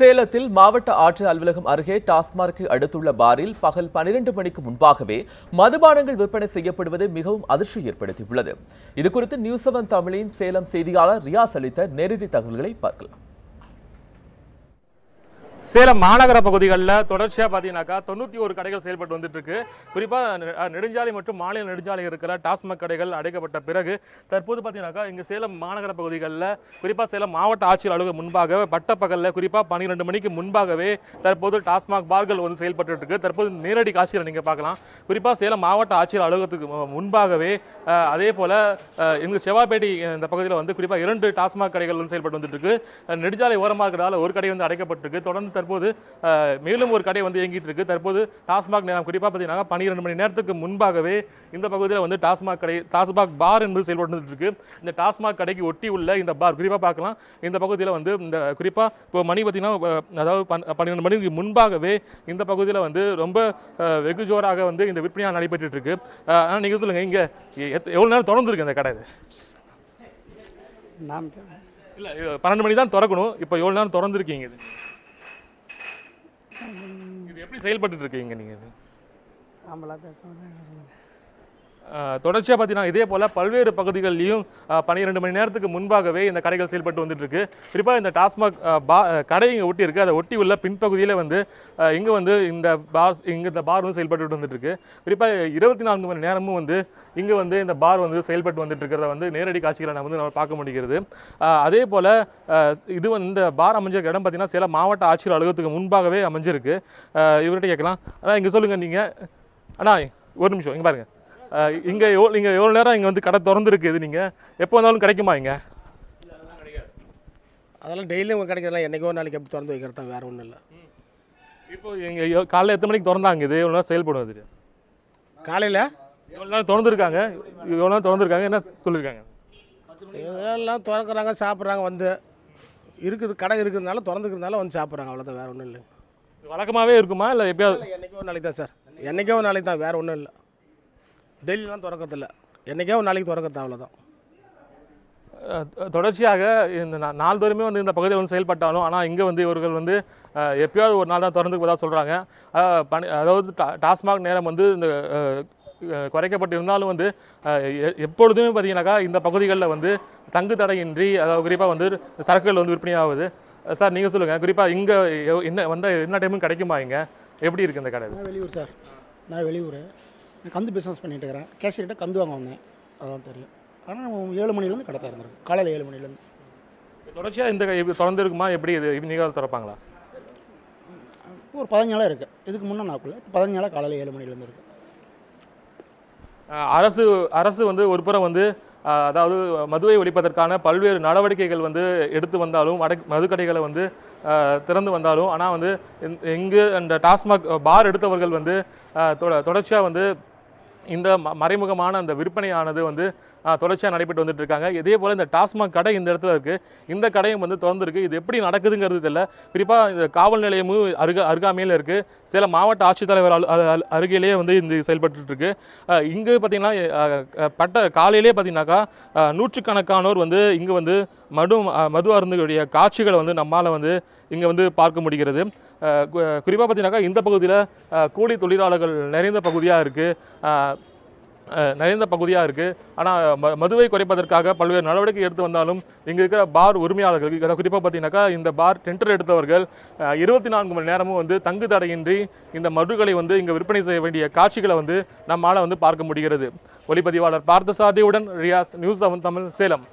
சேலத்தில் மாவட்ட ஆட்சியர் அலுவலகம் அருகே டாஸ்மார்க்கு அடுத்துள்ள பாரில் பகல் பனிரெண்டு மணிக்கு முன்பாகவே மதுபானங்கள் விற்பனை செய்யப்படுவது மிகவும் அதிர்ச்சி ஏற்படுத்தியுள்ளது. இதுகுறித்து நியூஸ் செவன் தமிழின் சேலம் செய்தியாளர் ரியாஸ் அளித்த நேரடி தகவல்களை பார்க்கலாம். சேலம் மாநகர பகுதிகளில் தொடர்ச்சியாக பார்த்தீங்கன்னாக்கா தொண்ணூற்றி ஒரு கடைகள் செயல்பட்டு வந்துட்டு இருக்கு குறிப்பாக நெடுஞ்சாலை மற்றும் மாநில நெடுஞ்சாலை இருக்கிற டாஸ்மாக் கடைகள் அடைக்கப்பட்ட பிறகு தற்போது பார்த்தீங்கன்னாக்கா இங்கே சேலம் மாநகர பகுதிகளில் குறிப்பாக சேலம் மாவட்ட ஆட்சியர் அலுவலகம் முன்பாக பட்டப்பகலில் குறிப்பாக பன்னிரெண்டு மணிக்கு முன்பாகவே தற்போது டாஸ்மாக் பார்கள் வந்து செயல்பட்டு இருக்கு தற்போது நேரடி காட்சியில் நீங்கள் பார்க்கலாம். குறிப்பாக சேலம் மாவட்ட ஆட்சியர் அலுவலகத்துக்கு முன்பாகவே அதே போல் எங்கள் இங்கு செவ்வாப்பேட்டை இந்த பகுதியில் வந்து குறிப்பாக இரண்டு டாஸ்மாக் கடைகள் வந்து செயல்பட்டு வந்துட்டு இருக்கு நெடுஞ்சாலை ஓரமாக இருக்கிறதால ஒரு கடை வந்து அடைக்கப்பட்டிருக்கு. தொடர்ந்து தற்போது அஹ், மேலும் ஒரு கடை வந்து இயங்கிட்டு இருக்கு. தற்போது டாஸ்மாக் நேரம் குறிப்பாக பார்த்தீங்கன்னா பன்னிரெண்டு மணி நேரத்துக்கு முன்பாகவே இந்த பகுதியில் வந்து டாஸ்மாக் கடை டாஸ்மாக் பார் என்பது செயல்பட்டு இருக்கு. இந்த டாஸ்மாக் கடைக்கு ஒட்டி உள்ள இந்த பார் குறிப்பாக பார்க்கலாம். இந்த பகுதியில் வந்து இந்த குறிப்பாக இப்போ மணி பார்த்தீங்கன்னா அதாவது பன்- பன்னிரெண்டு மணிக்கு முன்பாகவே இந்த பகுதியில் வந்து ரொம்ப வெகு ஜோராக வந்து இந்த விற்பனையாக நடைபெற்றுட்டு இருக்கு. அஹ், ஆனா நீங்க சொல்லுங்க இங்க எவ்வளவு நேரம் திறந்து இருக்கு இந்த கடை? நாம் இல்ல பன்னெண்டு மணி தான் திறக்கணும். இப்போ எவ்வளவு நேரம் திறந்துருக்கீங்க இது? இது எப்படி செயல்பட்டு இருக்கீங்க நீங்க இது? ஆம்பளா பேசணும் தொடர்ச்சியாக பார்த்தீங்கன்னா இதே போல் பல்வேறு பகுதிகளிலையும் பன்னிரெண்டு மணி நேரத்துக்கு முன்பாகவே இந்த கடைகள் செயல்பட்டு வந்துட்டுருக்கு. குறிப்பாக இந்த டாஸ்மாக் பா கடை இங்கே ஒட்டி இருக்குது அதை ஒட்டி உள்ள பின்பகுதியில வந்து இங்கே வந்து இந்த பார் இங்கே இந்த பார் வந்து செயல்பட்டு வந்துட்டுருக்கு. குறிப்பாக இருபத்தி நான்கு மணி நேரமும் வந்து இங்கே வந்து இந்த பார் வந்து செயல்பட்டு வந்துட்டு இருக்கிறத வந்து நேரடி காட்சிகளை நம்ம வந்து நம்ம பார்க்க முடிகிறது. அதே போல் இது வந்து இந்த பார் அமைஞ்ச இடம் பார்த்தீங்கன்னா சேலம் மாவட்ட ஆட்சியர் அலுவலகத்துக்கு முன்பாகவே அமைஞ்சிருக்கு. இவர்கிட்ட கேட்கலாம். அண்ணா இங்கே சொல்லுங்கள் நீங்கள் அண்ணா ஒரு நிமிஷம் இங்கே பாருங்கள் இங்க எவ்வளோ நீங்க எவ்வளவு நேரம் இங்க வந்து கடை திறந்துருக்கு இது நீங்க? எப்போ வந்தாலும் கிடைக்குமா இங்க? அதெல்லாம் டெய்லியும் கிடைக்கிறதுலாம் என்னைக்கோ ஒரு நாளைக்கு எப்படி திறந்து வைக்கிறது தான் வேறு ஒன்றும் இல்லை. இப்போ இங்க எ- காலைல எத்தனை மணிக்கு திறந்தாங்க இது? எவ்வளோ நேரம் செயல்படும் அது காலையில்? எவ்வளோ நேரம் திறந்துருக்காங்க? எவ்வளோ நேரம் திறந்துருக்காங்க? என்ன சொல்லியிருக்காங்க இதெல்லாம் திறக்கிறாங்க சாப்பிட்றாங்க வந்து இருக்குது. கடை இருக்கிறதுனால திறந்துக்கிறதுனால வந்து சாப்பிட்றாங்க. அவ்வளோதான் வேறு ஒன்றும் இல்லை. இது வழக்கமாவே இருக்குமா? இல்லை எப்பயாவது என்னைக்கோ ஒரு நாளைக்கு தான் சார். என்னைக்கோ ஒரு நாளைக்கு தான் வேறு ஒன்றும் இல்லை. டெய்லிலாம் திறக்கறதில்ல. என்னைக்கோ ஒரு நாளைக்கு திறக்கிறது அவ்வளோதான் தொடர்ச்சியாக இந்த நாள்தோறுமே வந்து இந்த பகுதியில் வந்து செயல்பட்டாலும் ஆனால் இங்கே வந்து இவர்கள் வந்து எப்பயாவது ஒரு நாள் தான் திறந்துக்குவதா சொல்கிறாங்க அதாவது டா- டாஸ்மாக் நேரம் வந்து இந்த குறைக்கப்பட்டிருந்தாலும் வந்து எப்பொழுதுமே பார்த்தீங்கன்னாக்கா இந்த பகுதிகளில் வந்து தங்கு தடையின்றி அதாவது குறிப்பாக வந்து சரக்குகள் வந்து விற்பனையாகுது சார் நீங்கள் சொல்லுங்கள் குறிப்பாக இங்கே என்ன வந்த என்ன டைமும் கிடைக்குமா இங்கே? எப்படி இருக்குது இந்த கடை? நான் வெளியூர் சார். நான் வெளியூர். நான் கந்து பிஸ்னஸ் பண்ணிட்டு இருக்கிறேன். கேஷியர்கிட்ட கந்து வாங்க வந்தேன். அதான் தெரியும். ஆனால் ஏழு மணிலேருந்து கடை திறந்துருக்கு காலையில் ஏழு மணிலேருந்து தொடர்ச்சியாக இந்த திறந்து இருக்குமா? எப்படி இது? நீங்கள் திறப்பாங்களா? ஒரு பதினஞ்சு நாளாக இருக்குது இதுக்கு முன்னே நாக்குள்ள பதினஞ்சு நாளாக காலையில் ஏழு மணிலேருந்து இருக்குது அரசு அரசு வந்து ஒரு புறம் வந்து அதாவது மதுவை ஒழிப்பதற்கான பல்வேறு நடவடிக்கைகள் வந்து எடுத்து வந்தாலும் வட மதுக்கடைகளை வந்து திறந்து வந்தாலும் ஆனால் வந்து இங்கு அந்த டாஸ்மாக் பார் எடுத்தவர்கள் வந்து அஹ், தொட- தொடர்ச்சியா வந்து இந்த ம- மறைமுகமான அந்த விற்பனையானது வந்து தொடர்ச்சியாக நடைபெற்று வந்துட்டு இருக்காங்க. இதே போல் இந்த டாஸ்மாக் கடை இந்த இடத்துல இருக்குது இந்த கடையும் வந்து திறந்துருக்கு. இது எப்படி நடக்குதுங்கிறது தெரியல. குறிப்பாக இந்த காவல் நிலையமும் அருக அருகாமையில் இருக்குது சில மாவட்ட ஆட்சித்தலைவர் அருகிலேயே வந்து இந்த செயல்பட்டுருக்கு இங்கே இங்கு பார்த்தீங்கன்னா பட்ட காலையிலே பார்த்தீங்கன்னாக்கா நூற்றுக்கணக்கானோர் வந்து இங்கே வந்து மது மது அருந்துடைய காட்சிகளை வந்து நம்மால் வந்து இங்கே வந்து பார்க்க முடிகிறது. குறிப்பாக பார்த்தீங்கன்னாக்கா இந்த பகுதியில் கூலி தொழிலாளர்கள் நிறைந்த பகுதியாக இருக்குது நிறைந்த பகுதியாக இருக்குது ஆனால் ம மதுவை குறைப்பதற்காக பல்வேறு நடவடிக்கை எடுத்து வந்தாலும் இங்கே இருக்கிற பார் உரிமையாளர்களுக்கு குறிப்பாக பார்த்தீங்கன்னாக்கா இந்த பார் டெண்டர் எடுத்தவர்கள் இருபத்தி நான்கு மணி நேரமும் வந்து தங்கு தடையின்றி இந்த மதுகளை வந்து இங்கே விற்பனை செய்ய வேண்டிய காட்சிகளை வந்து நம்மால் வந்து பார்க்க முடிகிறது. ஒளிப்பதிவாளர் பார்த்தசாதியுடன் ரியாஸ் நியூஸ் செவன் தமிழ் சேலம்.